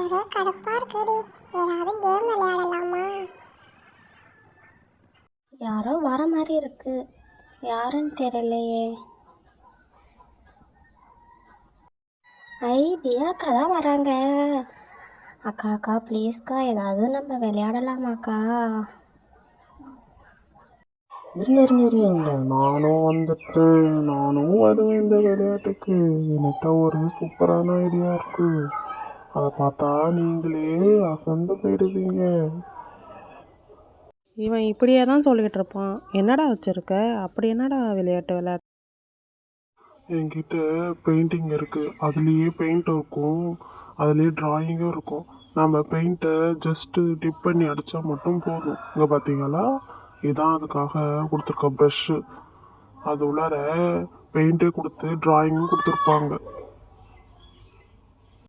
ஒரே கடுப்பா இருக்குடி. ஏதாவது கேம் விளையாடலாமா? யாரோ வர மாதிரி இருக்கு. யாருன்னு தெரியலையே. ஐ தியாக்கா தான் வராங்க. அக்கா அக்கா ப்ளீஸ்க்கா ஏதாவது நம்ம விளையாடலாமாக்கா? இருங்க இருங்க இருங்க. நானும் வந்துட்டேன் நானும் வருவேன் இந்த விளையாட்டுக்கு. என்கிட்ட ஒரு சூப்பரான ஐடியா இருக்கு. அதை பார்த்தா நீங்களே அசந்து போயிடுவீங்க. இவன் இப்படியே தான் சொல்லிக்கிட்டு இருப்பான். என்னடா வச்சிருக்க? அப்படி என்னடா விளையாட்டு விளையாட்டு? என்கிட்ட பெயிண்டிங் இருக்கு. அதுலேயே பெயிண்ட் இருக்கும். அதுலேயே டிராயிங்கும் இருக்கும். நம்ம பெயிண்ட்டை ஜஸ்ட்டு டிப் பண்ணி அடித்தா மட்டும் போதும். இங்கே பார்த்தீங்களா இதான் அதுக்காக கொடுத்துருக்க ப்ரஷ்ஷு அது உள்ளார பெயிண்ட்டே கொடுத்து டிராயிங்கும் கொடுத்துருப்பாங்க.